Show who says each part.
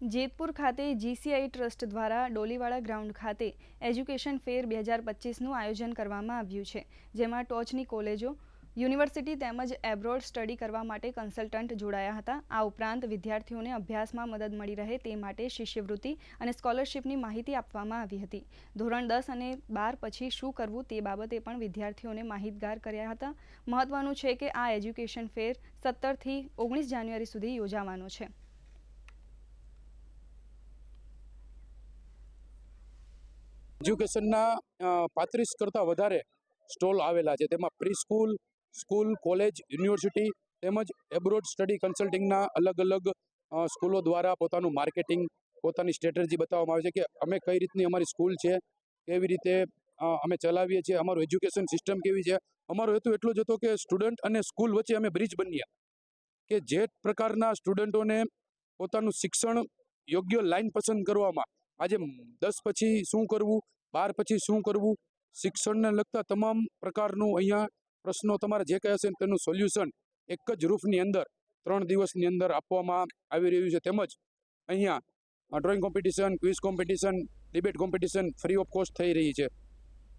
Speaker 1: જેતપુર ખાતે GCI trust દ્વારા ડોલીવાળા ground ખાતે એજ્યુકેશન ફેર બે હજાર પચીસનું આયોજન કરવામાં આવ્યું છે, જેમાં ટોચની કોલેજો, યુનિવર્સિટી તેમજ એબ્રોડ સ્ટડી કરવા માટે કન્સલ્ટન્ટ જોડાયા હતા. આ ઉપરાંત વિદ્યાર્થીઓને અભ્યાસમાં મદદ મળી રહે તે માટે શિષ્યવૃત્તિ અને સ્કોલરશિપની માહિતી આપવામાં આવી હતી. ધોરણ દસ અને બાર પછી શું કરવું તે બાબતે પણ વિદ્યાર્થીઓને માહિતગાર કર્યા હતા. મહત્વનું છે કે આ એજ્યુકેશન ફેર સત્તરથી ઓગણીસ જાન્યુઆરી સુધી યોજાવાનો છે.
Speaker 2: એજ્યુકેશનના પાંત્રીસ કરતાં વધારે સ્ટોલ આવેલા છે. તેમાં pre school school college, university તેમજ એબ્રોડ સ્ટડી કન્સલ્ટિંગના અલગ અલગ સ્કૂલો દ્વારા પોતાનું માર્કેટિંગ, પોતાની સ્ટ્રેટેજી બતાવવામાં આવે છે કે અમે કઈ રીતની અમારી સ્કૂલ છે, કેવી રીતે અમે ચલાવીએ છીએ, અમારું એજ્યુકેશન સિસ્ટમ કેવી છે. અમારો હેતુ એટલો જ હતો કે સ્ટુડન્ટ અને સ્કૂલ વચ્ચે અમે બ્રિજ બનીએ કે જે પ્રકારના સ્ટુડન્ટોને પોતાનું શિક્ષણ યોગ્ય લાઈન પસંદ કરવામાં આજે દસ પછી શું કરવું, બાર પછી શું કરવું, શિક્ષણને લગતા તમામ પ્રકારનું અહીંયા પ્રશ્નો તમારે જે કહે છે તેનું સોલ્યુશન એક જ રૂફની અંદર, ત્રણ દિવસની અંદર આપવામાં આવી રહ્યું છે. તેમજ અહીંયા drawing competition quiz competition debate competition free of cost થઈ રહી છે.